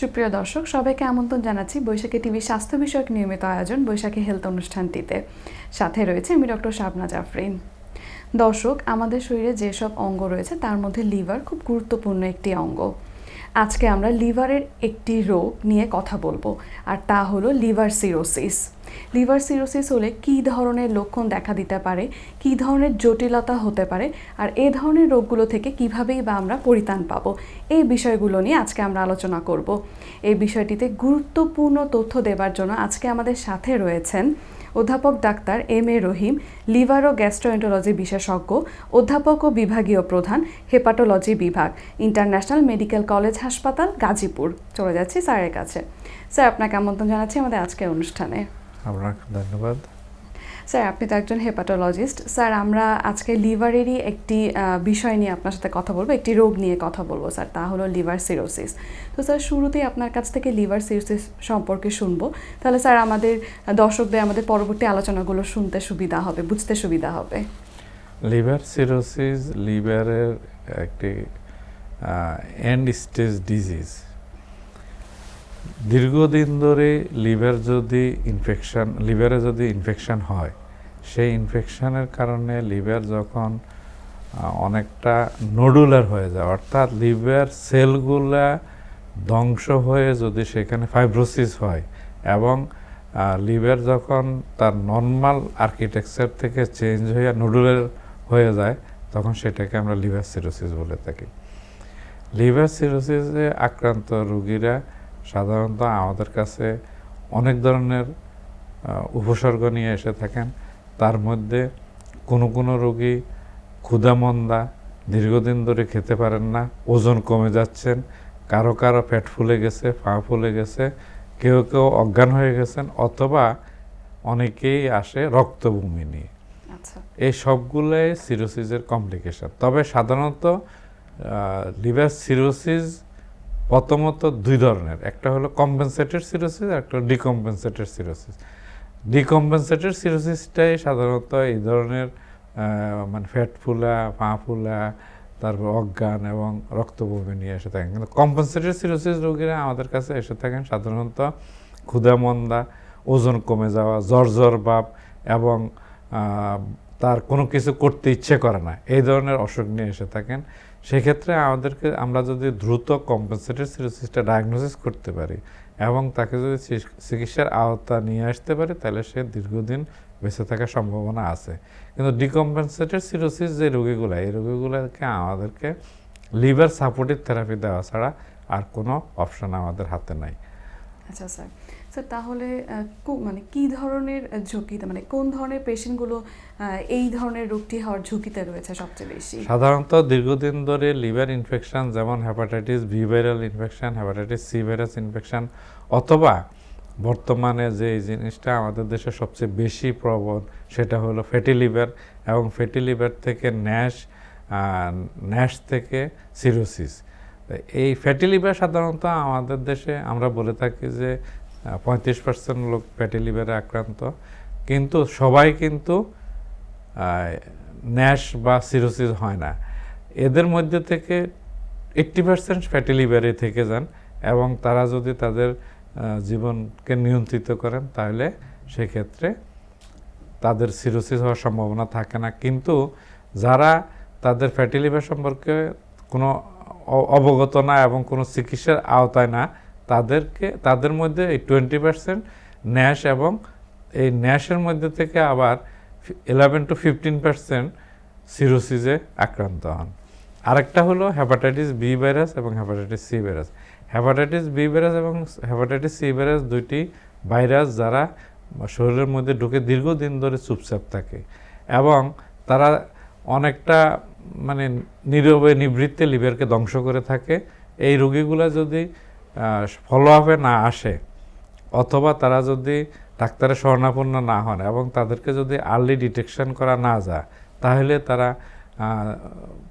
সুপ্রিয় দর্শক, সবাইকে আমন্ত্রণ জানাচ্ছি বৈশাখী টিভি স্বাস্থ্য বিষয়ক নিয়মিত আয়োজন বৈশাখী হেলথ অনুষ্ঠানটিতে। সাথে রয়েছে আমি ডক্টর শাবনা জাফরিন। দর্শক, আমাদের শরীরে যেসব অঙ্গ রয়েছে, তার মধ্যে লিভার খুব গুরুত্বপূর্ণ একটি অঙ্গ। আজকে আমরা লিভারের একটি রোগ নিয়ে কথা বলব, আর তা হলো লিভার সিরোসিস। লিভার সিরোসিস হলে কী ধরনের লক্ষণ দেখা দিতে পারে, কী ধরনের জটিলতা হতে পারে, আর এ ধরনের রোগগুলো থেকে কীভাবেই বা আমরা পরিত্রাণ পাবো, এই বিষয়গুলো নিয়ে আজকে আমরা আলোচনা করব। এই বিষয়টিতে গুরুত্বপূর্ণ তথ্য দেবার জন্য আজকে আমাদের সাথে রয়েছেন অধ্যাপক doctor M A Rahim liver O gastroenterology বিশেষজ্ঞ, অধ্যাপক ও বিভাগীয় প্রধান, হেপাটোলজি বিভাগ, ইন্টারন্যাশনাল মেডিকেল কলেজ হাসপাতাল, গাজীপুর। চলে যাচ্ছি স্যারের কাছে। স্যার আপনাকে আমন্ত্রণ জানাচ্ছি আমাদের আজকের অনুষ্ঠানে? আপনাকে ধন্যবাদ। স্যার, আপনি তো একজন হেপাটোলজিস্ট স্যার, আমরা আজকে লিভারেরই একটি বিষয় নিয়ে আপনার সাথে কথা বলব, একটি রোগ নিয়ে কথা বলব, স্যার, তা হলো লিভার সিরোসিস। তো স্যার, শুরুতেই আপনার কাছ থেকে লিভার সিরোসিস সম্পর্কে শুনব। তাহলে স্যার, আমাদের দর্শকদের, আমাদের পরবর্তী আলোচনাগুলো শুনতে সুবিধা হবে, বুঝতে সুবিধা হবে। লিভার সিরোসিস, লিভারের একটি এন্ড স্টেজ ডিজিজ দীর্ঘদিন ধরে লিভার যদি ইনফেকশান লিভারে যদি ইনফেকশান হয়, সেই ইনফেকশানের কারণে লিভার যখন অনেকটা নডুলার হয়ে যায়, অর্থাৎ লিভার সেলগুলা ধ্বংস হয়ে যদি সেখানে ফাইব্রোসিস হয় এবং লিভার যখন তার নর্মাল আর্কিটেকচার থেকে চেঞ্জ হয়ে নডুলার হয়ে যায়, তখন সেটাকে আমরা লিভার সিরোসিস বলে থাকি। লিভার সিরোসিসে আক্রান্ত রোগীরা সাধারণত আমাদের কাছে অনেক ধরনের উপসর্গ নিয়ে এসে থাকেন। তার মধ্যে কোনো কোনো রোগী ক্ষুধামন্দা দীর্ঘদিন ধরে খেতে পারেন না ওজন কমে যাচ্ছেন কারও কারও পেট ফুলে গেছে পা ফুলে গেছে কেউ কেউ অজ্ঞান হয়ে গেছেন অথবা অনেকেই আসে রক্তভূমি নিয়ে। আচ্ছা। এই সবগুলোই সিরোসিসের কমপ্লিকেশন। তবে সাধারণত লিভার সিরোসিস প্রথমত দুই ধরনের, একটা হলো কম্পেনসেটেড সিরোসিস আর একটা ডিকম্পেনসেটেড সিরোসিস ডিকম্পেনসেটেড সিরোসিসটাই সাধারণত এই ধরনের মানে ফ্যাট ফুলা, পা ফুলা, তারপর অজ্ঞান এবং রক্তবমি নিয়ে এসে থাকেন। কিন্তু কম্পেনসেটেড সিরোসিস রোগীরা আমাদের কাছে এসে থাকেন সাধারণত ক্ষুধামন্দা, ওজন কমে যাওয়া জ্বর জ্বর ভাব এবং তার কোনো কিছু করতে ইচ্ছে করে না। এই ধরনের অসুখ নিয়ে এসে থাকেন। সেক্ষেত্রে আমাদেরকে, আমরা যদি দ্রুত কম্পেনসেটেড সিরোসিসটা ডায়াগনোসিস করতে পারি এবং তাকে যদি চিকিৎসার আওতা নিয়ে আসতে পারি, তাহলে সে দীর্ঘদিন বেঁচে থাকার সম্ভাবনা আছে। কিন্তু ডিকম্পেনসেটেড সিরোসিস যে রোগীগুলো, এই রোগীগুলোকে আমাদেরকে লিভার সাপোর্টিভ থেরাপি দেওয়া ছাড়া আর কোনো অপশন আমাদের হাতে নাই। আচ্ছা স্যার। স্যার তাহলে মানে কি ধরনের ঝুঁকিতে মানে কোন ধরনের পেশেন্টগুলো এই ধরনের রোগটি হওয়ার ঝুঁকিতে রয়েছে সবচেয়ে বেশি? সাধারণত দীর্ঘদিন ধরে লিভার ইনফেকশন, যেমন hepatitis B viral infection hepatitis C virus infection, অথবা বর্তমানে যে এই জিনিসটা আমাদের দেশে সবচেয়ে বেশি প্রবণ সেটা হলো ফ্যাটি লিভার এবং ফ্যাটি লিভার থেকে ন্যাশ ন্যাশ থেকে সিরোসিস। এই ফ্যাটি লিভার সাধারণত আমাদের দেশে আমরা বলে থাকি যে পঁয়ত্রিশ পার্সেন্ট লোক ফ্যাটি লিভারে আক্রান্ত। কিন্তু সবাই কিন্তু ন্যাশ বা সিরোসিস হয় না। এদের মধ্যে থেকে এইট্টি পার্সেন্ট ফ্যাটি লিভারে থেকে যান এবং তারা যদি তাদের জীবনকে নিয়ন্ত্রিত করেন, তাহলে সেক্ষেত্রে তাদের সিরোসিস হওয়ার সম্ভাবনা থাকে না। কিন্তু যারা তাদের ফ্যাটি লিভার সম্পর্কে কোনো অবগত না এবং কোনো চিকিৎসার আওতায় না তাদেরকে, তাদের মধ্যে এই টোয়েন্টি পার্সেন্ট ন্যাশ এবং এই ন্যাশের মধ্যে থেকে আবার ইলেভেন টু ফিফটিন পার্সেন্ট সিরোসিসে আক্রান্ত হন। আরেকটা হলো হ্যাপাটাইটিস বি ভাইরাস এবং hepatitis C virus hepatitis B virus এবং হ্যাপাটাইটিস সি ভাইরাস দুইটি ভাইরাস যারা শরীরের মধ্যে ঢুকে দীর্ঘদিন ধরে চুপচাপ থাকে এবং তারা অনেকটা মানে নীরবে নিবৃত্তে লিভারকে ধ্বংস করে থাকে। এই রোগীগুলা যদি ফলো আপে না আসে অথবা তারা যদি ডাক্তারের শরণাপন্ন না হন এবং তাদেরকে যদি আর্লি ডিটেকশন করা না যায় তাহলে তারা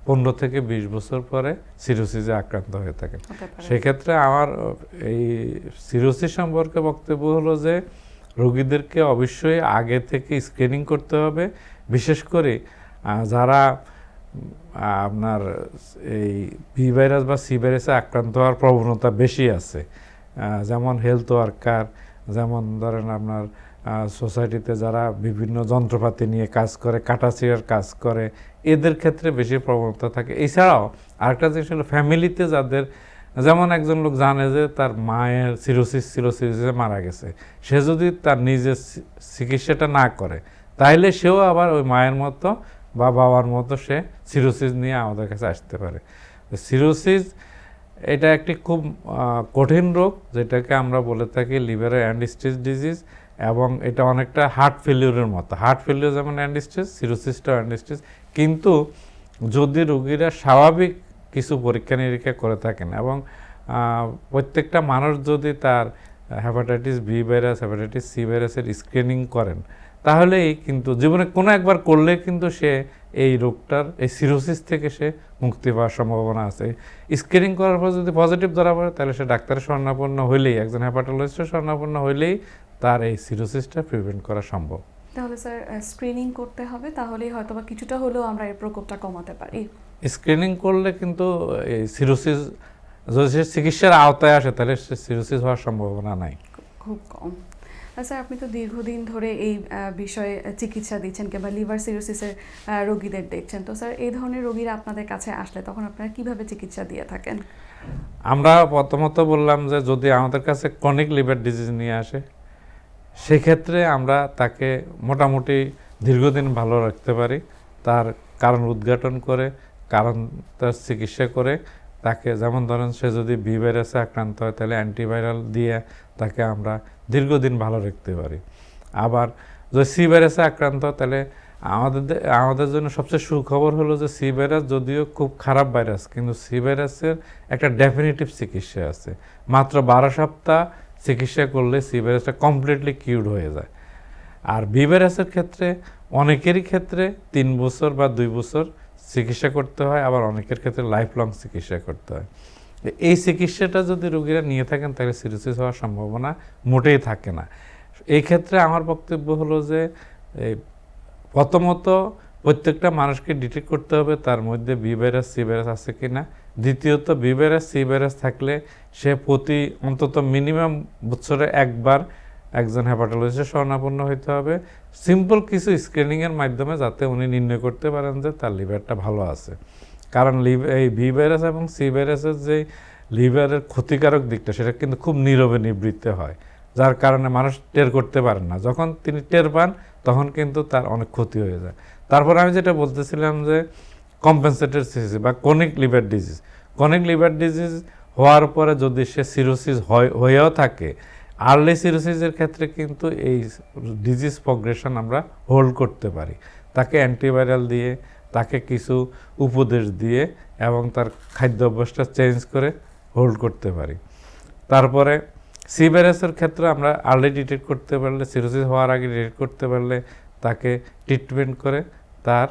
পনেরো থেকে বিশ বছর পরে সিরোসিসে আক্রান্ত হয়ে থাকে। সেক্ষেত্রে আমার এই সিরোসিস সম্পর্কে বক্তব্য হলো যে রোগীদেরকে অবশ্যই আগে থেকে স্ক্রিনিং করতে হবে। বিশেষ করে যারা আপনার এই বি ভাইরাস বা সি ভাইরাসে আক্রান্ত হওয়ার প্রবণতা বেশি আছে। যেমন হেলথ ওয়ার্কার যেমন ধরেন আপনার সোসাইটিতে যারা বিভিন্ন যন্ত্রপাতি নিয়ে কাজ করে কাটাছিয়ার কাজ করে, এদের ক্ষেত্রে বেশি প্রবণতা থাকে। এছাড়াও আরেকটা জিনিস হলো ফ্যামিলিতে যাদের, যেমন একজন লোক জানে যে তার মায়ের সিরোসিস সিরোসিসে মারা গেছে। সে যদি তার নিজের চিকিৎসাটা না করে, তাইলে সেও আবার ওই মায়ের মতো বা বাবার মতো সে সিরোসিস নিয়ে আমাদের কাছে আসতে পারে। সিরোসিস এটা একটি খুব কঠিন রোগ যেটাকে আমরা বলে থাকি লিভারের অ্যান্ডিস্টিস ডিজিজ এবং এটা অনেকটা হার্ট ফেলিউরের মতো। হার্ট ফেলিউর যেমন অ্যান্ডিস্টিস সিরোসিসটা অ্যান্ডিস্টিস কিন্তু যদি রোগীরা স্বাভাবিক কিছু পরীক্ষা নিরীক্ষা করে থাকেন এবং প্রত্যেকটা মানুষ যদি তার hepatitis B virus hepatitis C ভাইরাসের স্ক্রিনিং করেন তাহলেই কিন্তু জীবনে কোনো একবার করলে কিন্তু সে এই রোগটার এই সিরোসিস থেকে সে মুক্তি পাওয়ার সম্ভাবনা আছে। স্ক্রিনিং করার পর যদি পজিটিভ ধরা পড়ে তাহলে সে ডাক্তারের স্বর্ণাপন্ন হইলেই একজন হ্যাপাটোলজিস্টের স্বর্ণাপন্ন হইলেই তার এই সিরোসিসটা প্রিভেন্ট করা সম্ভব। তাহলে স্যার স্ক্রিনিং করতে হবে তাহলেই হয়তো বা কিছুটা হলেও আমরা এই প্রকোপটা কমাতে পারি। স্ক্রিনিং করলে কিন্তু এই সিরোসিস যদি সে চিকিৎসার আওতায় আসে তাহলে সে সিরোসিস হওয়ার সম্ভাবনা নাই। খুব কম। স্যার আপনি তো দীর্ঘদিন ধরে এই বিষয়ে চিকিৎসা দিচ্ছেন কিংবা লিভার সিরোসিসের রোগীদের দেখছেন। তো স্যার, এই ধরনের রোগীরা আপনাদের কাছে আসলে তখন আপনারা কীভাবে চিকিৎসা দিয়ে থাকেন? আমরা প্রথমত বললাম যে যদি আমাদের কাছে ক্রনিক লিভার ডিজিজ নিয়ে আসে, সেক্ষেত্রে আমরা তাকে মোটামুটি দীর্ঘদিন ভালো রাখতে পারি। তার কারণ উদ্ঘাটন করে, কারণ তার চিকিৎসা করে তাকে যেমন ধরেন সে যদি বি ভাইরাসে আক্রান্ত হয়, তাহলে অ্যান্টিভাইরাল দিয়ে তাকে আমরা দীর্ঘদিন ভালো রাখতে পারি। আবার যদি সি ভাইরাসে আক্রান্ত তাহলে আমাদের আমাদের জন্য সবচেয়ে সুখবর হলো যে সি ভাইরাস যদিও খুব খারাপ ভাইরাস, কিন্তু সি ভাইরাসের একটা ডেফিনেটিভ চিকিৎসা আছে। মাত্র বারো সপ্তাহ চিকিৎসা করলে সি ভাইরাসটা কমপ্লিটলি কিউড হয়ে যায়। আর বি ভাইরাসের ক্ষেত্রে, অনেকেরই ক্ষেত্রে তিন বছর বা দুই বছর চিকিৎসা করতে হয়, আবার অনেকের ক্ষেত্রে লাইফ লং চিকিৎসা করতে হয়। এই চিকিৎসাটা যদি রোগীরা নিয়ে থাকেন, তাহলে সিরোসিস হওয়ার সম্ভাবনা মোটেই থাকে না। এই ক্ষেত্রে আমার বক্তব্য হলো যে প্রথমত প্রত্যেকটা মানুষকে ডিটেক্ট করতে হবে তার মধ্যে বি ভাইরাস সি ভাইরাস আছে কি না দ্বিতীয়ত বি ভাইরাস সি ভাইরাস থাকলে সে প্রতি অন্তত মিনিমাম বছরে একবার একজন হ্যাপাটোলজিস্টের শরণাপন্ন হইতে হবে। সিম্পল কিছু স্ক্রিনিংয়ের মাধ্যমে যাতে উনি নির্ণয় করতে পারেন যে তার লিভারটা ভালো আছে। কারণ লিভ- এই ভি ভাইরাস এবং সি ভাইরাসের যে লিভারের ক্ষতিকারক দিকটা, সেটা কিন্তু খুব নীরবে নিবৃত্তে হয়। যার কারণে মানুষ টের করতে পারেন না। যখন তিনি টের পান, তখন কিন্তু তার অনেক ক্ষতি হয়ে যায়। তারপর আমি যেটা বলতেছিলাম যে কম্পেনসেটেড সিসি বা chronic liver disease chronic liver disease হওয়ার পরে যদি সে সিরোসিস হয়, হয়েও থাকে আর্লি সিরোসিসের ক্ষেত্রে কিন্তু এই ডিজিজ প্রগ্রেশন আমরা হোল্ড করতে পারি। তাকে অ্যান্টিভাইরাল দিয়ে, তাকে কিছু উপদেশ দিয়ে এবং তার খাদ্য অভ্যাসটা চেঞ্জ করে হোল্ড করতে পারি। তারপরে সি ভাইরাসের ক্ষেত্রে আমরা আর্লি ডিটেক্ট করতে পারলে সিরোসিস হওয়ার আগে ডিটেক্ট করতে পারলে তাকে ট্রিটমেন্ট করে তার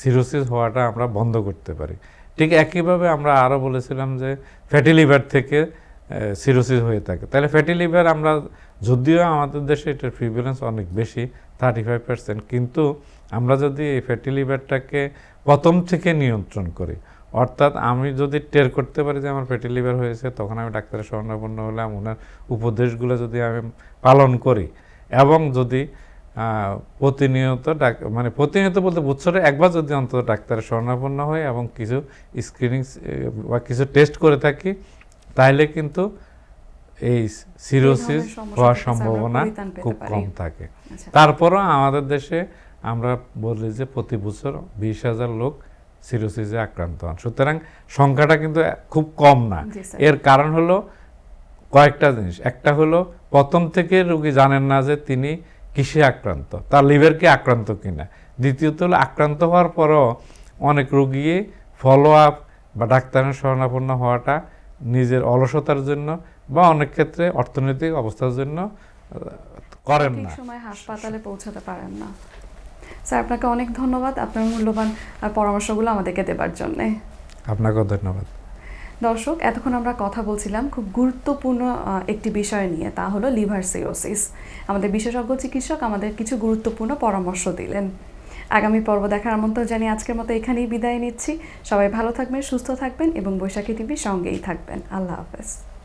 সিরোসিস হওয়াটা আমরা বন্ধ করতে পারি। ঠিক একইভাবে আমরা আরও বলেছিলাম যে ফ্যাটি লিভার থেকে সিরোসিস হয়ে থাকে। তাহলে ফ্যাটি লিভার আমরা যদিও আমাদের দেশে এটার প্রিভিলেন্স অনেক বেশি থার্টি ফাইভ পার্সেন্ট কিন্তু আমরা যদি এই ফ্যাটি লিভারটাকে প্রথম থেকে নিয়ন্ত্রণ করি, অর্থাৎ আমি যদি টের করতে পারি যে আমার ফ্যাটি লিভার হয়েছে, তখন আমি ডাক্তারের শরণাপন্ন হলাম, ওনার উপদেশগুলো যদি আমি পালন করি, এবং যদি প্রতিনিয়ত মানে প্রতিনিয়ত বলতে বছরে একবার যদি অন্তত ডাক্তারের শরণাপন্ন হয় এবং কিছু স্ক্রিনিং বা কিছু টেস্ট করে থাকি তাহলে কিন্তু এই সিরোসিস হওয়ার সম্ভাবনা খুব কম থাকে। আচ্ছা। তারপরও আমাদের দেশে আমরা বলি যে প্রতি বছর বিশ হাজার লোক সিরোসিসে আক্রান্ত হন। সুতরাং সংখ্যাটা কিন্তু খুব কম না। এর কারণ হলো কয়েকটা জিনিস। একটা হলো প্রথম থেকে রোগী জানেন না যে তিনি কিসে আক্রান্ত তার লিভারকে আক্রান্ত কিনা। দ্বিতীয়ত হলো আক্রান্ত হওয়ার পরও অনেক রোগী ফলো আপ বা ডাক্তারের শরণাপন্ন হওয়াটা নিজের অলসতার জন্য বা অনেক ক্ষেত্রে অর্থনৈতিক অবস্থার জন্য করেন না। সময় হাসপাতালে পৌঁছাতে পারেন না। স্যার আপনাকে অনেক ধন্যবাদ আপনার মূল্যবান পরামর্শগুলো আমাদেরকে দেবার জন্যে। আপনাকেও ধন্যবাদ। দর্শক এতক্ষণ আমরা কথা বলছিলাম খুব গুরুত্বপূর্ণ একটি বিষয় নিয়ে তা হলো লিভার সিরোসিস। আমাদের বিশেষজ্ঞ চিকিৎসক আমাদের কিছু গুরুত্বপূর্ণ পরামর্শ দিলেন। আগামী পর্ব দেখার আমন্ত্রণ জানিয়ে আজকের মতো এখানেই বিদায় নিচ্ছি। সবাই ভালো থাকবেন, সুস্থ থাকবেন এবং বৈশাখী টিভির সঙ্গেই থাকবেন। আল্লাহ হাফেজ।